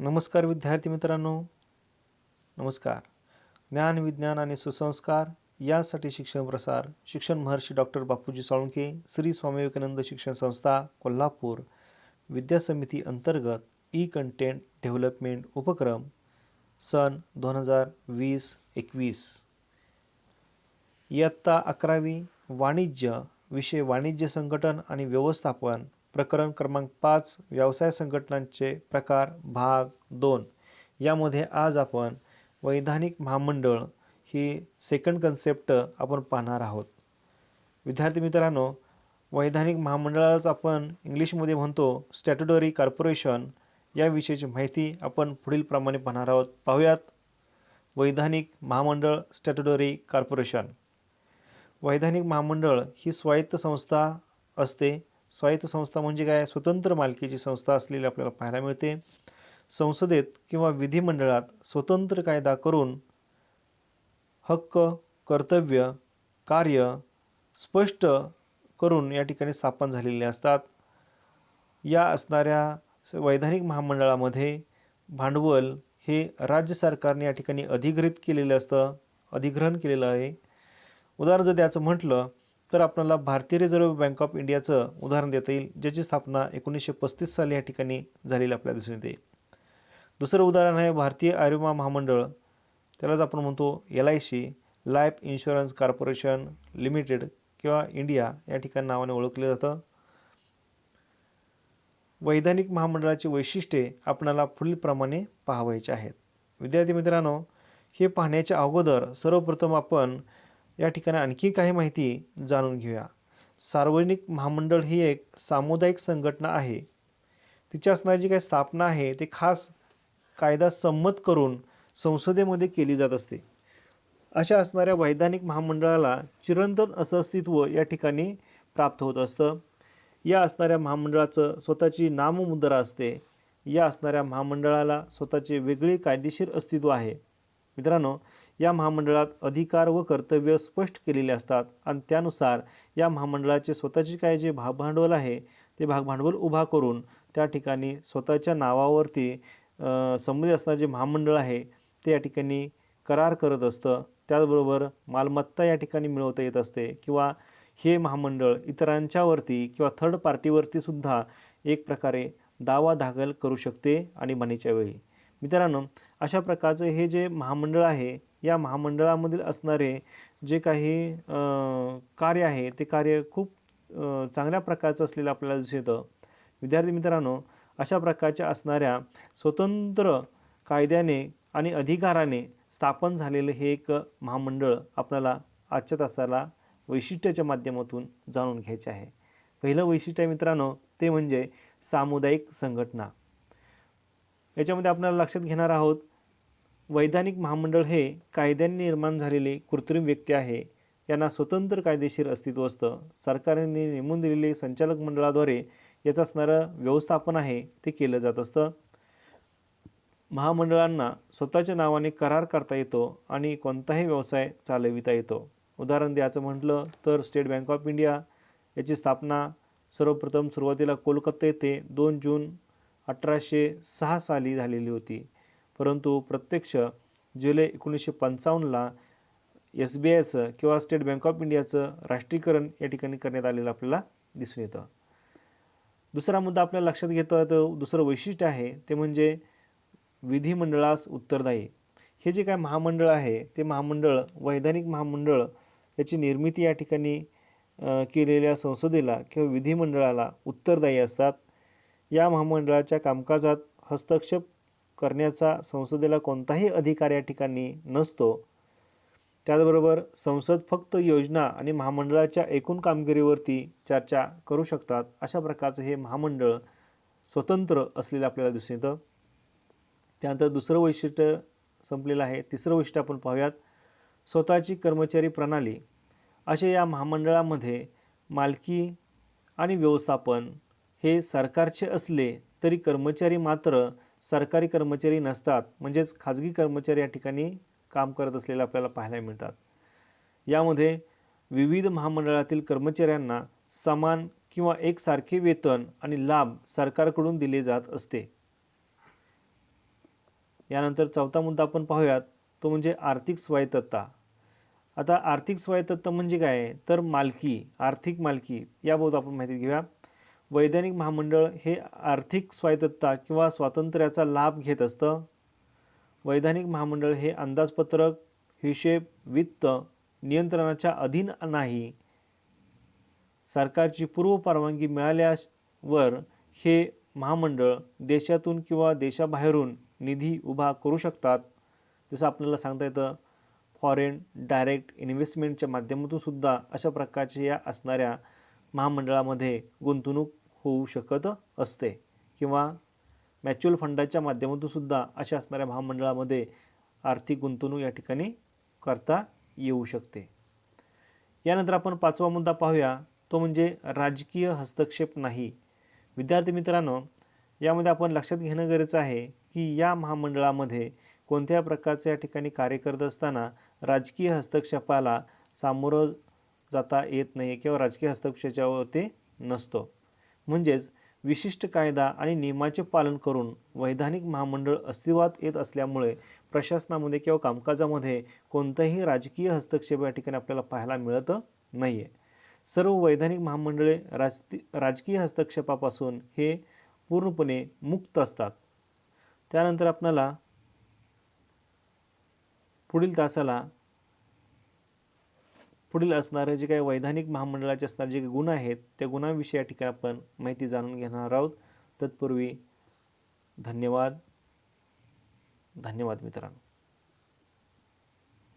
नमस्कार विद्यार्थी मित्रांनो. नमस्कार. ज्ञान विज्ञान आणि सुसंस्कार यासाठी शिक्षण प्रसार शिक्षण महर्षी डॉक्टर बापूजी साळुंके श्री स्वामी विवेकानंद शिक्षण संस्था कोल्हापूर. विद्या समिती अंतर्गत ई कंटेंट डेव्हलपमेंट उपक्रम सन दोन हजार वीस एकवीस. इयत्ता अकरावी वाणिज्य विषय वाणिज्य संघटन आणि व्यवस्थापन प्रकरण क्रमांक पाच व्यवसाय संघटनांचे प्रकार भाग दोन. यामध्ये आज आपण वैधानिक महामंडळ ही सेकंड कन्सेप्ट आपण पाहणार आहोत. विद्यार्थी मित्रांनो वैधानिक महामंडळालाच आपण इंग्लिशमध्ये म्हणतो स्टॅट्युटरी कॉर्पोरेशन याविषयीची माहिती आपण पुढील प्रमाणे पाहणार आहोत. पाहूयात. वैधानिक महामंडळ स्टॅट्युटरी कॉर्पोरेशन वैधानिक महामंडळ ही स्वायत्त संस्था असते. स्वायत्त संस्था म्हणजे काय? स्वतंत्र मालकीची संस्था असलेली आपल्याला पाहायला मिळते. संसदेत किंवा विधिमंडळात स्वतंत्र कायदा करून हक्क कर्तव्य कार्य स्पष्ट करून या ठिकाणी स्थापन झालेले असतात. या असणाऱ्या वैधानिक महामंडळामध्ये भांडवल हे राज्य सरकारने या ठिकाणी अधिग्रहित केलेलं असतं अधिग्रहण केलेलं आहे. उदाहरण जर द्यायचं म्हटलं तर आपल्याला भारतीय रिझर्व्ह बँक ऑफ इंडियाचं उदाहरण देता येईल ज्याची स्थापना एकोणीसशे पस्तीस साली या ठिकाणी झालेली आपल्याला दिसून येते. दुसरं उदाहरण आहे भारतीय आयुर्मा महामंडळ. त्यालाच आपण म्हणतो L I C life insurance corporation limited किंवा इंडिया या ठिकाणी नावाने ओळखलं जातं. वैधानिक महामंडळाची वैशिष्ट्ये आपणाला पुढीलप्रमाणे पाहावायची आहेत. विद्यार्थी मित्रांनो हे पाहण्याच्या अगोदर सर्वप्रथम आपण या ठिकाणी आणखी काही माहिती जाणून घेऊया. सार्वजनिक महामंडळ ही एक सामुदायिक संघटना आहे. तिची असणारी जी काही स्थापना आहे ते खास कायदा संमत करून संसदेमध्ये केली जात असते. अशा असणाऱ्या वैधानिक महामंडळाला चिरंतन असं अस्तित्व या ठिकाणी प्राप्त होत असतं. या असणाऱ्या महामंडळाचं स्वतःची नाममुद्रा असते. या असणाऱ्या महामंडळाला स्वतःचे वेगळे कायदेशीर अस्तित्व आहे. मित्रांनो या महामंडळात अधिकार व कर्तव्य स्पष्ट केलेले असतात. आणि त्यानुसार या महामंडळाचे स्वतःचे काय जे भागभांडवल आहे ते भागभांडवल उभा करून त्या ठिकाणी स्वतःच्या नावावरती संबंधित असणारे जे महामंडळ आहे ते या ठिकाणी करार करत असतं. त्याचबरोबर मालमत्ता या ठिकाणी मिळवता येत असते किंवा हे महामंडळ इतरांच्यावरती किंवा थर्ड पार्टीवरती सुद्धा एक प्रकारे दावा दाखल करू शकते आणि मानेच्या वेळी. मित्रांनो अशा प्रकारचं हे जे महामंडळ आहे या महामंडळामधील असणारे जे काही कार्य आहे ते कार्य खूप चांगल्या प्रकारचं असलेलं आपल्याला दिसून येतं. विद्यार्थी मित्रांनो अशा प्रकारच्या असणाऱ्या स्वतंत्र कायद्याने आणि अधिकाराने स्थापन झालेलं हे एक महामंडळ आपल्याला आजच्या तासाला वैशिष्ट्याच्या माध्यमातून जाणून घ्यायचे आहे. पहिलं वैशिष्ट्य मित्रांनो ते म्हणजे सामुदायिक संघटना. याच्यामध्ये आपल्याला लक्षात घेणार आहोत वैधानिक महामंडळ हे कायद्याने निर्माण झालेले कृत्रिम व्यक्ती आहे. यांना स्वतंत्र कायदेशीर अस्तित्व असतं. सरकारने नेमून दिलेले संचालक मंडळाद्वारे याचं असणारं व्यवस्थापन आहे ते केलं जात असतं. महामंडळांना स्वतःच्या नावाने करार करता येतो आणि कोणताही व्यवसाय चालविता येतो. उदाहरण द्यायचं म्हटलं तर स्टेट बँक ऑफ इंडिया याची स्थापना सर्वप्रथम सुरुवातीला कोलकाता येथे दोन जून अठराशे सहा साली झालेली होती. परंतु प्रत्यक्ष जुलै एकोणीसशे पंचावन्नला एस बी आयचं किंवा स्टेट बँक ऑफ इंडियाचं राष्ट्रीयकरण या ठिकाणी करण्यात आलेलं आपल्याला दिसून येतं. दुसरा मुद्दा आपल्याला लक्षात घेतो तर दुसरं वैशिष्ट्य आहे ते म्हणजे विधिमंडळास उत्तरदायी. हे जे काय महामंडळ आहे ते महामंडळ वैधानिक महामंडळ याची निर्मिती या ठिकाणी केलेल्या संसदेला किंवा विधिमंडळाला उत्तरदायी असतात. या महामंडळाच्या कामकाजात हस्तक्षेप करण्याचा संसदेला कोणताही अधिकार या ठिकाणी नसतो. त्याचबरोबर संसद फक्त योजना आणि महामंडळाच्या एकूण कामगिरीवरती चर्चा करू शकतात अशा प्रकारचं हे महामंडळ स्वतंत्र असलेलं आपल्याला दिसून येतं. त्यानंतर दुसरं वैशिष्ट्य संपलेलं आहे तिसरं वैशिष्ट्य आपण पाहूयात. स्वतःची कर्मचारी प्रणाली. असे या महामंडळामध्ये मालकी आणि व्यवस्थापन हे सरकारचे असले तरी कर्मचारी मात्र सरकारी कर्मचारी नसतात म्हणजेच खाजगी कर्मचारी या ठिकाणी काम करत असलेले आपल्याला पाहायला मिळतात. यामध्ये विविध महामंडळातील कर्मचाऱ्यांना समान किंवा एकसारखे वेतन आणि लाभ सरकारकडून दिले जात असते. यानंतर चौथा मुद्दा आपण पाहूयात तो म्हणजे आर्थिक स्वायत्तता. आता आर्थिक स्वायत्तता म्हणजे काय? तर मालकी आर्थिक मालकी याबाबत आपण माहिती घेऊया. वैधानिक महामंडळ हे आर्थिक स्वायत्तता किंवा स्वातंत्र्याचा लाभ घेत असतं. वैधानिक महामंडळ हे अंदाजपत्रक हिशेब वित्त नियंत्रणाच्या अधीन नाही. सरकारची पूर्व परवानगी मिळाल्यावर हे महामंडळ देशातून किंवा देशाबाहेरून निधी उभा करू शकतात. जसं आपल्याला सांगता येतं फॉरेन डायरेक्ट इन्व्हेस्टमेंटच्या माध्यमातून सुद्धा अशा प्रकारच्या या असणाऱ्या महामंडळामध्ये गुंतवणूक होऊ शकत असते किंवा म्युच्युअल फंडाच्या माध्यमातून सुद्धा अशा असणाऱ्या महामंडळामध्ये आर्थिक गुंतवणूक या ठिकाणी करता येऊ शकते. यानंतर आपण पाचवा मुद्दा पाहूया. तो म्हणजे राजकीय हस्तक्षेप नाही. विद्यार्थी मित्रांनो यामध्ये आपण लक्षात घेणं गरजेचं आहे की या महामंडळामध्ये कोणत्या प्रकारचे या ठिकाणी कार्य करत असताना राजकीय हस्तक्षेपाला सामोरं जाता येत नाही किंवा राजकीय हस्तक्षेपावरती नसतो. म्हणजेच विशिष्ट कायदा आणि नियमाचे पालन करून वैधानिक महामंडळ अस्तित्वात येत असल्यामुळे प्रशासनामध्ये किंवा कामकाजामध्ये कोणताही राजकीय हस्तक्षेप या ठिकाणी आपल्याला पाहायला मिळत नाही आहे सर्व वैधानिक महामंडळे राज राजकीय हस्तक्षेपापासून हे पूर्णपणे मुक्त असतात. त्यानंतर आपल्याला पुढील तासाला पुढील असणारे जे काही वैधानिक महामंडळाचे असणारे जे काही गुण आहेत त्या गुणांविषयी या ठिकाणी आपण माहिती जाणून घेणार आहोत. तत्पूर्वी धन्यवाद. धन्यवाद मित्रांनो.